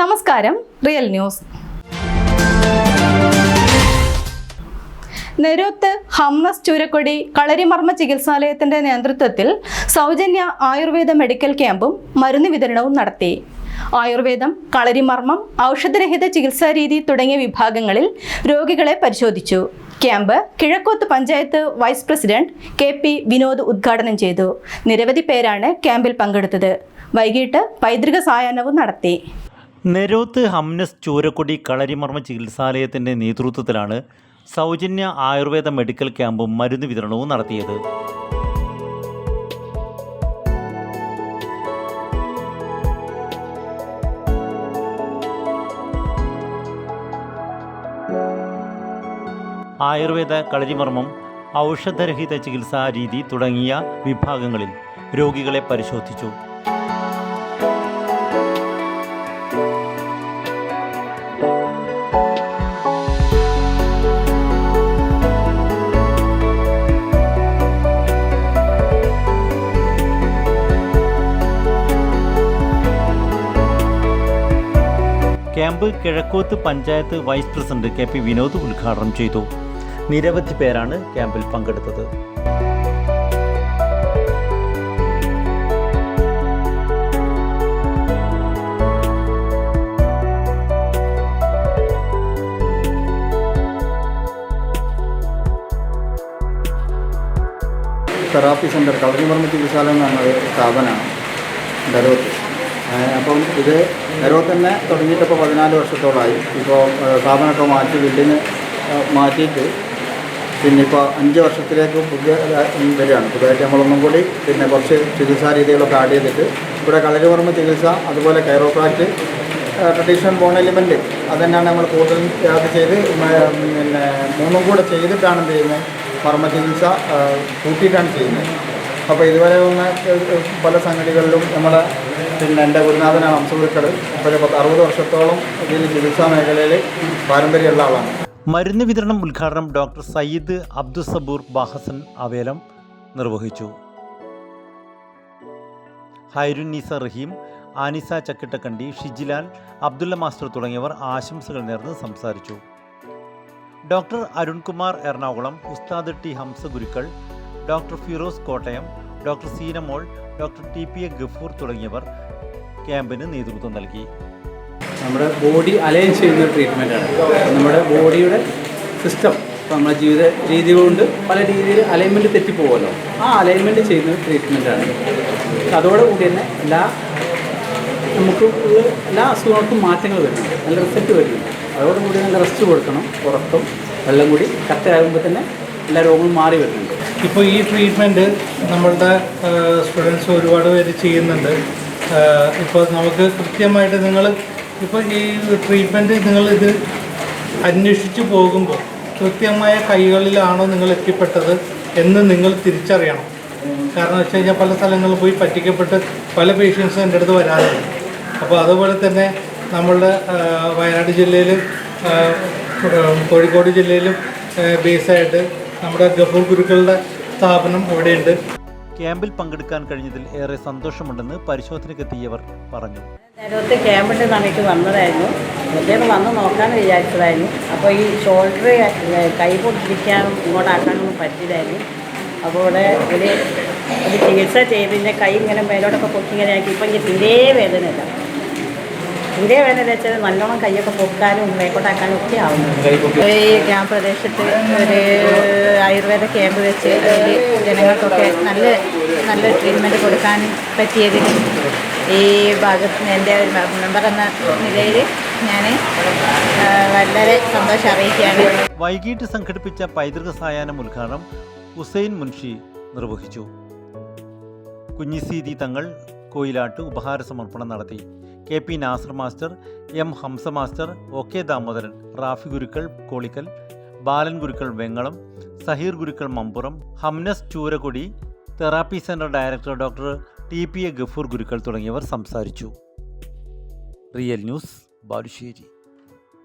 നമസ്കാരം real news. Neroth Hamnas Choorakkodi കളരിമർമ്മ ചികിത്സാലയത്തിന്റെ നേതൃത്വത്തിൽ സൗജന്യ ആയുർവേദ മെഡിക്കൽ ക്യാമ്പും മരുന്ന് വിതരണവും നടത്തി. ആയുർവേദം കളരിമർമ്മം ഔഷധരഹിത ചികിത്സാ രീതി തുടങ്ങിയ വിഭാഗങ്ങളിൽ രോഗികളെ പരിശോധിച്ചു. Camp Kizhakkoth panchayat vice president K P Vinod ഉദ്ഘാടനം ചെയ്തു. നിരവധി പേരാണ് ക്യാമ്പിൽ പങ്കെടുത്തത്. വൈകിട്ട് പൈതൃക സായാഹ്നവും നടത്തി. നെരോത്ത് ഹംനസ് ചൂരക്കുടി കളരിമർമ്മ ചികിത്സാലയത്തിന്റെ നേതൃത്വത്തിലാണ് സൗജന്യ ആയുർവേദ മെഡിക്കൽ ക്യാമ്പും മരുന്ന് വിതരണവും നടത്തിയത്. ആയുർവേദ കളരിമർമ്മം ഔഷധരഹിത ചികിത്സാ രീതി തുടങ്ങിയ വിഭാഗങ്ങളിൽ രോഗികളെ പരിശോധിച്ചു. Camp Kizhakkoth panchayat vice president K P Vinod ഉദ്ഘാടനം ചെയ്തു. നിരവധി പേരാണ് ക്യാമ്പിൽ പങ്കെടുത്തത്. തെറാപ്പി സെന്റർ പറഞ്ഞ ചികിത്സാലയം എന്ന് സ്ഥാപനമാണ് നരോത്ത് അപ്പം ഇത് നിലവിൽ തന്നെ തുടങ്ങിയിട്ട് ഇപ്പോൾ പതിനാല് വർഷത്തോളമായി. ഇപ്പോൾ സ്ഥാപനമൊക്കെ മാറ്റി ബിൽഡിങ് മാറ്റിയിട്ട് പിന്നെ ഇപ്പോൾ അഞ്ച് വർഷത്തിലേക്ക് പുതിയ വരികയാണ്. പുതിയതായിട്ട് നമ്മളൊന്നും കൂടി പിന്നെ കുറച്ച് ചികിത്സാ രീതികളൊക്കെ ആഡ് ചെയ്തിട്ട് ഇവിടെ കളരിമർമ്മ ചികിത്സ അതുപോലെ കൈറോപ്രാക്റ്റ് ട്രഡീഷണൽ ബോൺ എലിമെന്റ് അതുതന്നെയാണ് നമ്മൾ കൂടുതൽ അത് ചെയ്ത് പിന്നെ മൂന്നും കൂടെ ചെയ്തിട്ടാണ് എന്ത് ചെയ്യുന്നത്? വർമ്മ ചികിത്സ കൂട്ടിയിട്ടാണ് ചെയ്യുന്നത്. അപ്പോൾ ഇതുവരെ വന്ന പല സംഗതികളിലും നമ്മുടെ പിന്നെ എന്റെ ഗുരുനാഥനാണ് ഹംസഗുരുക്കൾ ഇപ്പോൾ പത്ത് അറുപത് വർഷത്തോളം ഇതിൽ ചികിത്സാ മേഖലയിൽ പാരമ്പര്യമുള്ള ആളാണ്. മരുന്ന് വിതരണം ഉദ്ഘാടനം ഡോക്ടർ സയ്യിദ് അബ്ദുസബൂർ ബാഹസൻ അവേലം നിർവഹിച്ചു. ഹൈരുന്നീസ റഹീം ആനിസ ചക്കിട്ടക്കണ്ടി ഷിജിലാൽ അബ്ദുള്ള മാസ്റ്റർ തുടങ്ങിയവർ ആശംസകൾ നേർന്ന് സംസാരിച്ചു. ഡോക്ടർ അരുൺകുമാർ എറണാകുളം ഉസ്താദ് T Hamza Gurukkal doctor Firoz Kottayam doctor Seenamol doctor T P A Gafoor തുടങ്ങിയവർ ക്യാമ്പിന് നേതൃത്വം നൽകി. നമ്മുടെ ബോഡി അലൈൻ ചെയ്യുന്ന ട്രീറ്റ്മെന്റാണ് നമ്മുടെ ബോഡിയുടെ സിസ്റ്റം നമ്മുടെ ജീവിത രീതി കൊണ്ട് പല രീതിയിൽ അലൈൻമെന്റ് തെറ്റിപ്പോകുമല്ലോ. ആ അലൈൻമെന്റ് ചെയ്യുന്ന ട്രീറ്റ്മെന്റാണ് അതോടുകൂടി തന്നെ എല്ലാ നമുക്ക് എല്ലാ അസുഖങ്ങൾക്കും മാറ്റങ്ങൾ വരുന്നുണ്ട്. നല്ല റിസൾട്ട് വരുന്നുണ്ട്. അതോടുകൂടി നല്ല റെസ്റ്റ് കൊടുക്കണം ഉറക്കം വെള്ളം കൂടി കറക്റ്റാകുമ്പോൾ തന്നെ എല്ലാ രോഗങ്ങളും മാറി വരുന്നുണ്ട്. ഇപ്പോൾ ഈ ട്രീറ്റ്മെന്റ് നമ്മളുടെ സ്റ്റുഡൻസ് ഒരുപാട് പേര് ചെയ്യുന്നുണ്ട്. ഇപ്പോൾ നമുക്ക് കൃത്യമായിട്ട് നിങ്ങൾ ഇപ്പോൾ ഈ ട്രീറ്റ്മെന്റ് നിങ്ങളിത് അന്വേഷിച്ച് പോകുമ്പോൾ കൃത്യമായ കൈകളിലാണോ നിങ്ങൾ എത്തിപ്പെട്ടത് എന്ന് നിങ്ങൾ തിരിച്ചറിയണം. കാരണം വെച്ച് കഴിഞ്ഞാൽ പല സ്ഥലങ്ങളിൽ പോയി പറ്റിക്കപ്പെട്ട് പല പേഷ്യൻസും എന്റെ അടുത്ത് വരാറുണ്ട്. അപ്പോൾ അതുപോലെ തന്നെ നമ്മളുടെ വയനാട് ജില്ലയിൽ കോഴിക്കോട് ജില്ലയിലും ബേസായിട്ട് നമ്മുടെ ഗഫൂർ ഗുരുക്കളുടെ സ്ഥാപനം ഇവിടെയുണ്ട് ക്യാമ്പിൽ പങ്കെടുക്കാൻ കഴിഞ്ഞതിൽ ഏറെ സന്തോഷമുണ്ടെന്ന് പരിശോധനയ്ക്കെത്തിയവർ പറഞ്ഞു. നേരത്തെ ക്യാമ്പിന്റെ സമയത്ത് വന്നതായിരുന്നു. എന്നിട്ട് വന്ന് നോക്കാൻ വിചാരിച്ചതായിരുന്നു. അപ്പോൾ ഈ ഷോൾഡർ കൈ പൊട്ടിക്കാനും ഇങ്ങോട്ടാക്കാനൊന്നും പറ്റില്ലായിരുന്നു. അപ്പോൾ ഇവിടെ ഒരു ഒരു ചികിത്സ ചെയ്തതിന്റെ കൈ ഇങ്ങനെ മേലോട്ടൊക്കെ പൊക്കി ഇങ്ങനെ ആക്കി. ഇപ്പം എനിക്ക് തീരെ വേദനയില്ല. തീരെ വേണമെന്ന് വെച്ചാൽ നല്ലോണം കൈയൊക്കെ പൊക്കാനും മേക്കോട്ടാക്കാനും ഒക്കെ ആവുന്നുണ്ട് ഈ ഗ്രാമപ്രദേശത്ത് പ്രദേശത്ത് ഒരു ആയുർവേദ ക്യാമ്പ് വെച്ച് അതിൽ ജനങ്ങൾക്കൊക്കെ നല്ല നല്ല ട്രീറ്റ്മെന്റ് കൊടുക്കാൻ പറ്റിയതിന് ഈ ഭാഗത്ത് എന്റെ ഒരു മെമ്പർ എന്ന നിലയിൽ ഞാൻ വളരെ സന്തോഷം അറിയിക്കുകയാണ്. വൈകിട്ട് സംഘടിപ്പിച്ച പൈതൃക സായാഹ്നം ഉദ്ഘാടനം ഹുസൈൻ മുൻഷി നിർവഹിച്ചു. കുഞ്ഞിസീതി തങ്ങൾ കോയിലാട്ട് ഉപഹാര സമർപ്പണം നടത്തി. K P Nasar master M Hamza master O K Damodaran Rafi Gurukkal Kolikkal Balan Gurukkal Vengalam Saheer Gurukkal Mampuram Hamnas Choorakkodi therapy centre director doctor T P A Gafoor ഗുരുക്കൾ തുടങ്ങിയവർ സംസാരിച്ചു. Real news Balussery.